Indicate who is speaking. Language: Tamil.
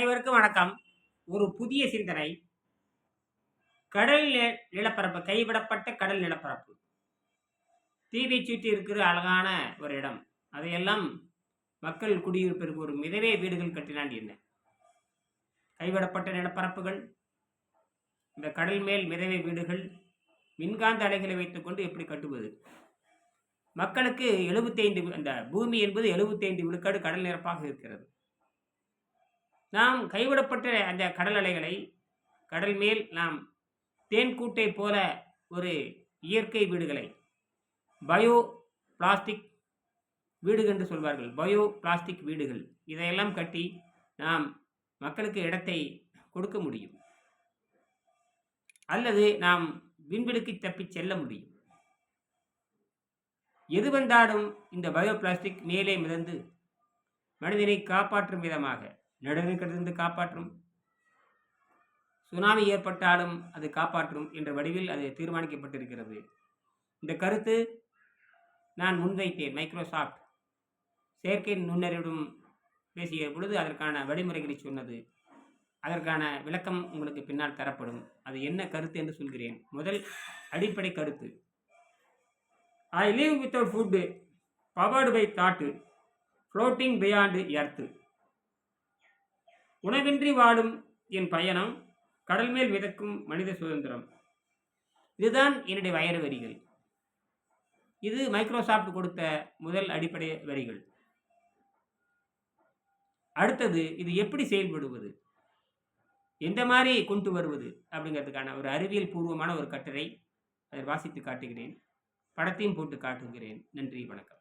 Speaker 1: அனைவருக்கும் வணக்கம். ஒரு புதிய சிந்தனை. கடல் நிலப்பரப்பு கைவிடப்பட்ட கடல் நிலப்பரப்பு. தீவை சுற்றி இருக்கிற அழகான ஒரு இடம். அதையெல்லாம் மக்கள் குடியிருப்பிற்கு ஒரு மிதவே வீடுகள் கட்டினாண்டி என்ன? கைவிடப்பட்ட நிலப்பரப்புகள் இந்த கடல் மேல் மிதவை வீடுகள் மின்காந்த அலைகளை வைத்துக்கொண்டு எப்படி கட்டுவது? மக்களுக்கு எழுபத்தைந்து அந்த பூமி என்பது எழுபத்தைந்து விழுக்காடு கடல் நிரப்பாக இருக்கிறது. நாம் கைவிடப்பட்ட அந்த கடல் அலைகளை கடல் மேல் நாம் தேன் கூட்டை போல ஒரு இயற்கை வீடுகளை பயோ பிளாஸ்டிக் வீடுகள் என்று சொல்வார்கள். பயோ பிளாஸ்டிக் வீடுகள். இதையெல்லாம் கட்டி நாம் மக்களுக்கு இடத்தை கொடுக்க முடியும். அல்லது நாம் விண்வெளிக்கு தப்பிச் செல்ல முடியும். எது வந்தாலும் இந்த பயோ பிளாஸ்டிக் மேலே மிதந்து மனிதனை காப்பாற்றும் விதமாக நடுநிற்கிறது காப்பாற்றும். சுனாமி ஏற்பட்டாலும் அது காப்பாற்றும் என்ற வடிவில் அது தீர்மானிக்கப்பட்டிருக்கிறது. இந்த கருத்து நான் முன்வைத்தேன். மைக்ரோசாஃப்ட் செயற்கை நுண்ணறிவிடம் பேசிய பொழுது அதற்கான வழிமுறைகளை சொன்னது. அதற்கான விளக்கம் உங்களுக்கு பின்னால் தரப்படும். அது என்ன கருத்து என்று சொல்கிறேன். முதல் அடிப்படை கருத்து. I live without food powered by thought floating beyond earth உணவின்றி வாழும் என் பயணம் கடல் மேல் மிதக்கும் மனித சுதந்திரம். இதுதான் என்னுடைய வயறு வரிகள். இது மைக்ரோசாஃப்ட் கொடுத்த முதல் அடிப்படை வரிகள். அடுத்தது இது எப்படி செயல்படுவது? எந்த மாதிரி கொண்டு வருவது? அப்படிங்கிறதுக்கான ஒரு அறிவியல் பூர்வமான ஒரு கட்டுரை. அதை வாசித்து காட்டுகிறேன். படத்தையும் போட்டு காட்டுகிறேன். நன்றி வணக்கம்.